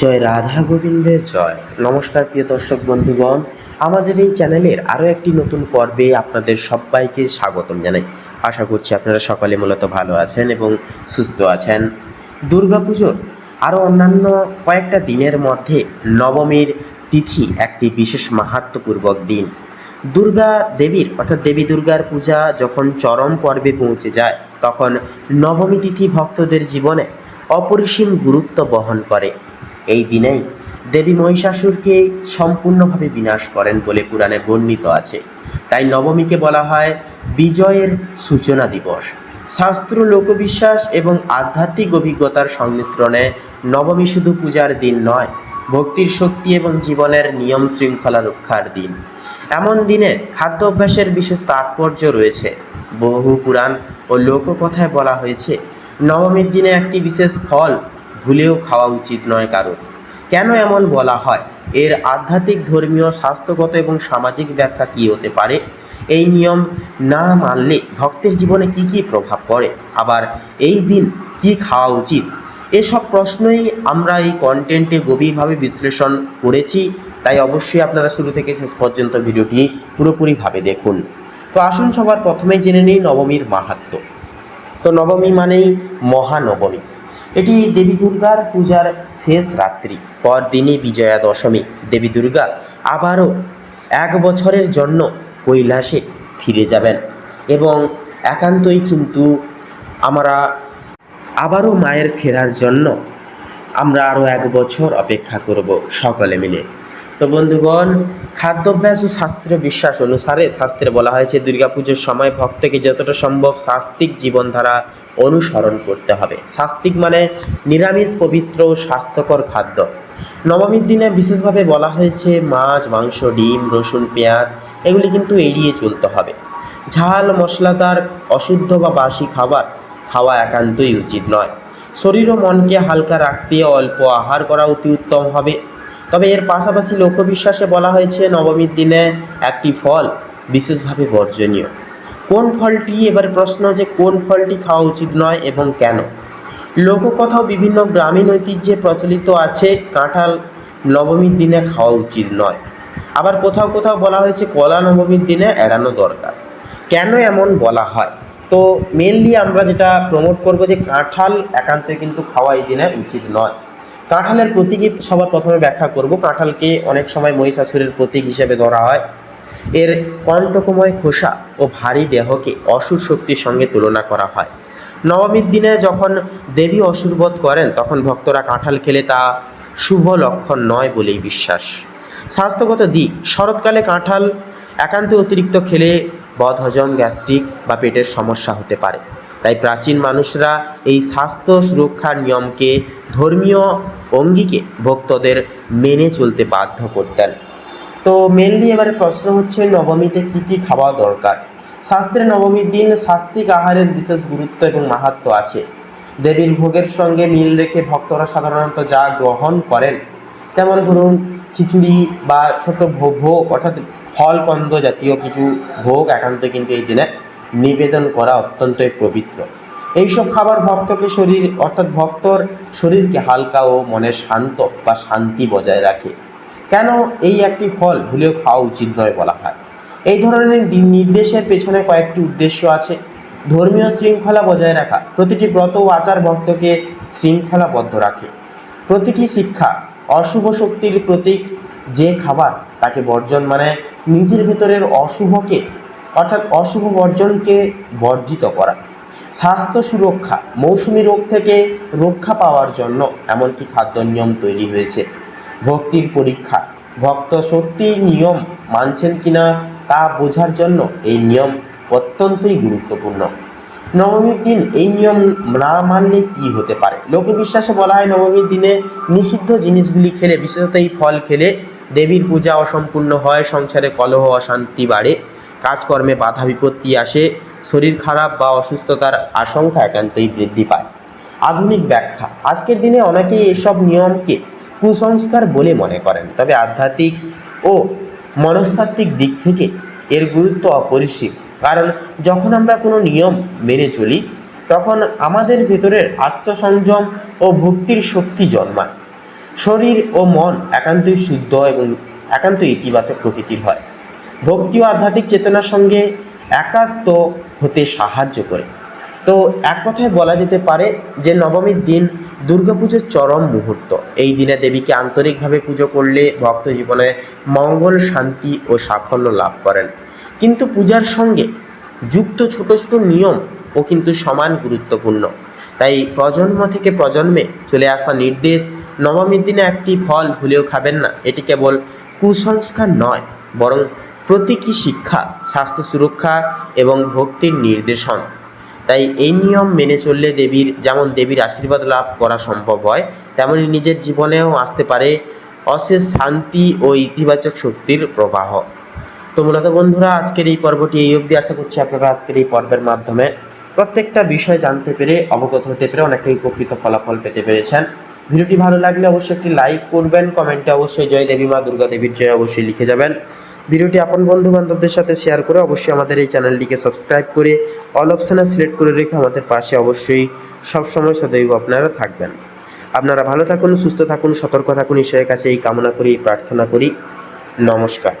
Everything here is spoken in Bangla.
জয় রাধা গোবিন্দের জয়। নমস্কার প্রিয় দর্শক বন্ধুগণ, আমাদের এই চ্যানেলের আরও একটি নতুন পর্বে আপনাদের সবাইকে স্বাগতম জানাই। আশা করছি আপনারা সকলে মূলত ভালো আছেন এবং সুস্থ আছেন। দুর্গাপুজোর আরও অন্যান্য কয়েকটা দিনের মধ্যে নবমীর তিথি একটি বিশেষ মাহাত্ম্যপূর্বক দিন। দুর্গা দেবীর, অর্থাৎ দেবী দুর্গার পূজা যখন চরম পর্বে পৌঁছে যায়, তখন নবমী তিথি ভক্তদের জীবনে অপরিসীম গুরুত্ব বহন করে। এই দিনেই দেবী মহিষাসুরকে সম্পূর্ণভাবে বিনাশ করেন বলে পুরাণে বর্ণিত আছে। তাই নবমীকে বলা হয় বিজয়ের সূচনা দিবস। শাস্ত্র লোকবিশ্বাস এবং আধ্যাত্মিক অভিজ্ঞতার সংমিশ্রণে নবমী শুধু পূজার দিন নয়, ভক্তির শক্তি এবং জীবনের নিয়ম শৃঙ্খলা রক্ষার দিন। এমন দিনে খাদ্য অভ্যাসের বিশেষ তাৎপর্য রয়েছে। বহু পুরাণ ও লোককথায় বলা হয়েছে, নবমীর দিনে একটি বিশেষ ফল ভুলেও খাওয়া উচিত নয় কারোর। কেন এমন বলা হয়? এর আধ্যাত্মিক ধর্মীয় স্বাস্থ্যগত এবং সামাজিক ব্যাখ্যা কী হতে পারে? এই নিয়ম না মানলে ভক্তের জীবনে কি কি প্রভাব পড়ে? আবার এই দিন কি খাওয়া উচিত? এসব প্রশ্নই আমরা এই কন্টেন্টে গভীরভাবে বিশ্লেষণ করেছি, তাই অবশ্যই আপনারা শুরু থেকে শেষ পর্যন্ত ভিডিওটি পুরোপুরিভাবে দেখুন। তো আসুন সবার প্রথমেই জেনে নিই নবমীর মাহাত্ম্য। তো নবমী মানেই মহানবমী। এটি দেবী দুর্গার পূজার শেষ রাত্রি। পরদিনই বিজয়া দশমী দেবী দুর্গা আবারও এক বছরের জন্য কৈলাসে ফিরে যাবেন এবং একান্তই কিন্তু আমরা আবারও মায়ের ফেরার জন্য আমরা আরও এক বছর অপেক্ষা করব সকলে মিলে। তো বন্ধুগণ, খাদ্যাভ্যাস ও শাস্ত্রীয় বিশ্বাস অনুসারে শাস্ত্রে বলা হয়েছে, দুর্গাপুজোর সময় ভক্তকে যতটা সম্ভব শাস্তিক জীবনধারা অনুসরণ করতে হবে। শাস্তিক মানে নিরামিষ, পবিত্র ও স্বাস্থ্যকর খাদ্য। নবমীর দিনে বিশেষভাবে বলা হয়েছে মাছ, মাংস, ডিম, রসুন, পেঁয়াজ, এগুলি কিন্তু এড়িয়ে চলতে হবে। ঝাল, মশলাদার, অশুদ্ধ বা বাসি খাবার খাওয়া একান্তই উচিত নয়। শরীর ও মনকে হালকা রাখতে অল্প আহার করা অতি উত্তম হবে। তবে এর পাশাপাশি লোকবিশ্বাসে বলা হয়েছে, নবমীর দিনে একটি ফল বিশেষভাবে বর্জনীয়। কোন ফলটি? এবার প্রশ্ন যে কোন ফলটি খাওয়া উচিত নয় এবং কেন? লোককথাও বিভিন্ন গ্রামীণ ঐতিহ্যে প্রচলিত আছে, কাঁঠাল নবমীর দিনে খাওয়া উচিত নয়। আবার কোথাও কোথাও বলা হয়েছে কলা নবমীর দিনে এড়ানো দরকার। কেন এমন বলা হয়? তো মেনলি আমরা যেটা প্রমোট করব যে কাঁঠাল একান্তই কিন্তু খাওয়া এই দিনে উচিত নয়। কাঁঠালের প্রতীকই সবার প্রথমে ব্যাখ্যা করব। কাঁঠালকে অনেক সময় মহিষাসুরের প্রতীক হিসেবে ধরা হয়। এর কণ্টকময় খোসা ও ভারী দেহকে অসুর শক্তির সঙ্গে তুলনা করা হয়। নবমীর দিনে যখন দেবী অসুরবোধ করেন, তখন ভক্তরা কাঁঠাল খেলে তা শুভ লক্ষণ নয় বলেই বিশ্বাস। স্বাস্থ্যগত দিক, শরৎকালে কাঁঠাল একান্ত অতিরিক্ত খেলে বদহজম, গ্যাস্ট্রিক বা পেটের সমস্যা হতে পারে। তাই প্রাচীন মানুষরা এই স্বাস্থ্য সুরক্ষার নিয়মকে ধর্মীয় অঙ্গিকে ভক্তদের মেনে চলতে বাধ্য করতেন। তো মেনলি এবারে প্রশ্ন হচ্ছে নবমীতে কী কী খাওয়া দরকার? শাস্ত্রে নবমীর দিন শাস্তিক আহারের বিশেষ গুরুত্ব এবং মাহাত্ম্য আছে। দেবীর ভোগের সঙ্গে মিল রেখে ভক্তরা সাধারণত যা গ্রহণ করেন, যেমন ধরুন খিচুড়ি বা ছোট ভোগ অর্থাৎ ফল কন্দ জাতীয় কিছু ভোগ একান্ত কিন্তু এই দিনে নিবেদন করা অত্যন্তই পবিত্র। এইসব খাবার ভক্তকে শরীর, অর্থাৎ ভক্তর শরীরকে হালকা ও মনে শান্ত বা শান্তি বজায় রাখে। কেন এই একটি ফল ভুলেও খাওয়া উচিত নয় বলা হয়? এই ধরনের নির্দেশের পেছনে কয়েকটি উদ্দেশ্য আছে। ধর্মীয় শৃঙ্খলা বজায় রাখা। প্রতিটি ব্রত ও আচার ভক্তকে শৃঙ্খলাবদ্ধ রাখে। প্রতিটি শিক্ষা অশুভ শক্তির প্রতীক যে খাবার তাকে বর্জন মানে নিজের ভেতরের অশুভকে, অর্থাৎ অশুভ বর্জনকে বর্জিত করা। স্বাস্থ্য সুরক্ষা, মৌসুমি রোগ থেকে রক্ষা পাওয়ার জন্য এমনকি খাদ্য নিয়ম তৈরি হয়েছে। ভক্তির পরীক্ষা। ভক্ত সত্যি নিয়ম মানছেন কিনা তা বোঝার জন্য এই নিয়ম অত্যন্তই গুরুত্বপূর্ণ। নবমীর দিন এই নিয়ম না মানলে কি হতে পারে? লোকবিশ্বাসে বলা হয়, নবমীর দিনে নিষিদ্ধ জিনিসগুলি খেলে, বিশেষত এই ফল খেলে দেবীর পূজা অসম্পূর্ণ হয়, সংসারে কলহ, অশান্তি বাড়ে, কাজকর্মে বাধা বিপত্তি আসে, শরীর খারাপ বা অসুস্থতার আশঙ্কা একান্তই বৃদ্ধি পায়। আধুনিক ব্যাখ্যা, আজকের দিনে অনেকেই এসব নিয়মকে কুসংস্কার বলে মনে করেন। তবে আধ্যাত্মিক ও মনস্তাত্ত্বিক দিক থেকে এর গুরুত্ব অপরিসীম। কারণ যখন আমরা কোনো নিয়ম মেনে চলি, তখন আমাদের ভেতরের আত্মসংযম ও ভক্তির শক্তি জন্মায়। শরীর ও মন একান্তই শুদ্ধ এবং একান্তই ইতিবাচক প্রকৃতির হয়। ভক্তি ও আধ্যাত্মিক চেতনার সঙ্গে একাত্ম হতে সাহায্য করে। তো এক কথায় বলা যেতে পারে যে নবমীর দিন দুর্গাপুজোর চরম মুহূর্ত। এই দিনে দেবীকে আন্তরিকভাবে পুজো করলে ভক্ত জীবনে মঙ্গল, শান্তি ও সাফল্য লাভ করেন। কিন্তু পূজার সঙ্গে যুক্ত ছোট ছোট নিয়ম ও কিন্তু সমান গুরুত্বপূর্ণ। তাই প্রজন্ম থেকে প্রজন্মে চলে আসা নির্দেশ, নবমীর দিনে একটি ফল ভুলেও খাবেন না। এটি কেবল কুসংস্কার নয়, বরং প্রতীকী শিক্ষা, স্বাস্থ্য সুরক্ষা এবং ভক্তির নির্দেশন। তাই এই নিয়ম মেনে চললে দেবীর, যেমন দেবীর আশীর্বাদ লাভ করা সম্ভব হয়, তেমনি নিজের জীবনেও আসতে পারে অশেষ শান্তি ও ইতিবাচক শক্তির প্রবাহ। তো মূলত বন্ধুরা, আজকের এই পর্বটি এই অবধি। আশা করছি আপনারা আজকের এই পর্বের মাধ্যমে প্রত্যেকটা বিষয় জানতে পেরে, অবগত হতে পেরে অনেকটাই উপকৃত ফলাফল পেতে পেরেছেন। ভিডিওটি ভালো লাগলে অবশ্যই একটি লাইক করবেন, কমেন্টে অবশ্যই জয় দেবী মা, দুর্গা দেবীর জয় অবশ্যই লিখে যাবেন। ভিডিওটি আপন বন্ধু বান্ধবদের সাথে শেয়ার করে অবশ্যই আমাদের এই চ্যানেলটিকে সাবস্ক্রাইব করে অল অপশানে সিলেক্ট করে রেখে আমাদের পাশে অবশ্যই সবসময় সদৈব আপনারা থাকবেন। আপনারা ভালো থাকুন, সুস্থ থাকুন, সতর্ক থাকুন, ঈশ্বরের কাছে এই কামনা করি প্রার্থনা করি। নমস্কার।